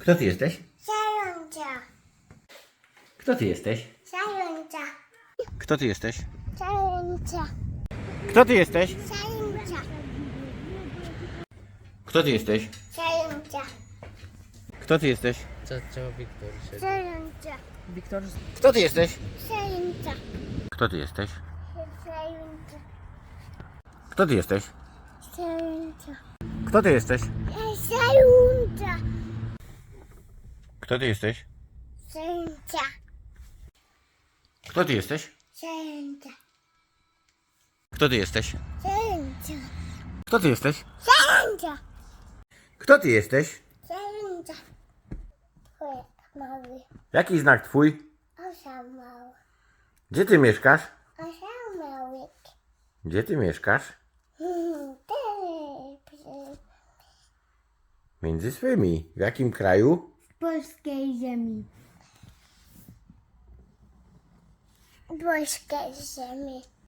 Kto ty jesteś? Zająca. Kto ty jesteś? Zająca. Kto ty jesteś? Zająca. Kto ty jesteś? Zająca. Kto ty jesteś? Zająca. Kto ty jesteś? Co trzeba Wiktor się... Zająca. Wiktor... Kto ty jesteś? Zająca. Kto ty jesteś? Zająca. Kto ty jesteś? Zająca. Kto ty jesteś? Zająca. Kto ty jesteś? Zająca. Kto ty jesteś? Zająca. Kto ty jesteś? Zająca. Kto ty jesteś? Zająca. Kto ty jesteś? Zająca. Twoje mały. Jaki znak twój? Osa mały. Gdzie ty mieszkasz? Osa mały. Gdzie ty mieszkasz? Między swymi. W jakim kraju? Polskiej ziemi. Polskiej ziemi.